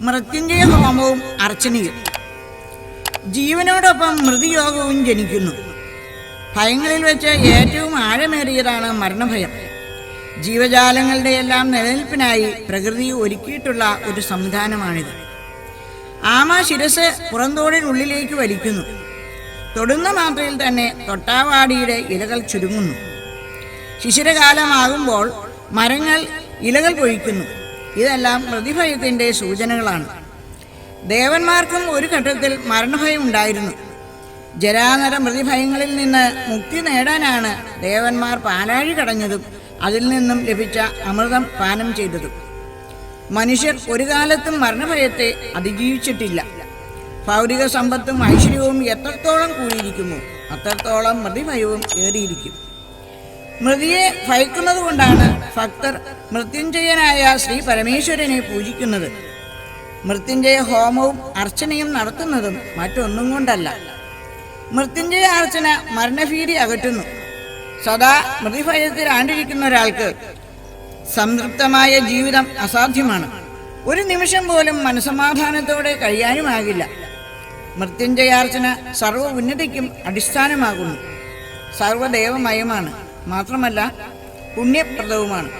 മൃത്യുഞ്ജയ ഹോമവും അർച്ചനയും. ജീവനോടൊപ്പം മൃതിയോഗവും ജനിക്കുന്നു. ഭയങ്ങളിൽ വെച്ച് ഏറ്റവും ആഴമേറിയതാണ് മരണഭയം. ജീവജാലങ്ങളുടെ എല്ലാം നിലനിൽപ്പിനായി പ്രകൃതി ഒരുക്കിയിട്ടുള്ള ഒരു സംവിധാനമാണിത്. ആമ ശിരസ് പുറന്തോടിനുള്ളിലേക്ക് വലിക്കുന്നു. തൊടുന്ന മാത്രയിൽ തന്നെ തൊട്ടാവാടിയുടെ ഇലകൾ ചുരുങ്ങുന്നു. ശിശിരകാലമാകുമ്പോൾ മരങ്ങൾ ഇലകൾ പൊഴിക്കുന്നു. ഇതെല്ലാം പ്രതിഭയത്തിന്റെ സൂചനകളാണ്. ദേവന്മാർക്കും ഒരു ഘട്ടത്തിൽ മരണഭയം ഉണ്ടായിരുന്നു. ജരാനര മൃതിഭയങ്ങളിൽ നിന്ന് മുക്തി നേടാനാണ് ദേവന്മാർ പാലാഴി കടഞ്ഞതും അതിൽ നിന്നും ലഭിച്ച അമൃതം പാനം ചെയ്തതും. മനുഷ്യർ ഒരു കാലത്തും മരണഭയത്തെ അതിജീവിച്ചിട്ടില്ല. ഭൗതിക സമ്പത്തും ഐശ്വര്യവും എത്രത്തോളം കൂടിയിരിക്കുന്നു അത്രത്തോളം മൃതിഭയവും ഏറിയിരിക്കും. മൃതിയെ ഭയക്കുന്നത് കൊണ്ടാണ് ഭക്തർ മൃത്യുഞ്ജയനായ ശ്രീ പരമേശ്വരനെ പൂജിക്കുന്നത്. മൃത്യുഞ്ജയ ഹോമവും അർച്ചനയും നടത്തുന്നതും മറ്റൊന്നും കൊണ്ടല്ല. മൃത്യുഞ്ജയ അർച്ചന മരണഭീതി അകറ്റുന്നു. സദാ മൃതിഭയത്തിൽ ആണ്ടിരിക്കുന്ന ഒരാൾക്ക് സംതൃപ്തമായ ജീവിതം അസാധ്യമാണ്. ഒരു നിമിഷം പോലും മനസമാധാനത്തോടെ കഴിയാനുമാകില്ല. മൃത്യുഞ്ജയാർച്ചന സർവ ഉന്നതിക്കും അടിസ്ഥാനമാകുന്നു. സർവദേവമയമാണ് മാത്രമല്ല പുണ്യപ്രദവുമാണ്.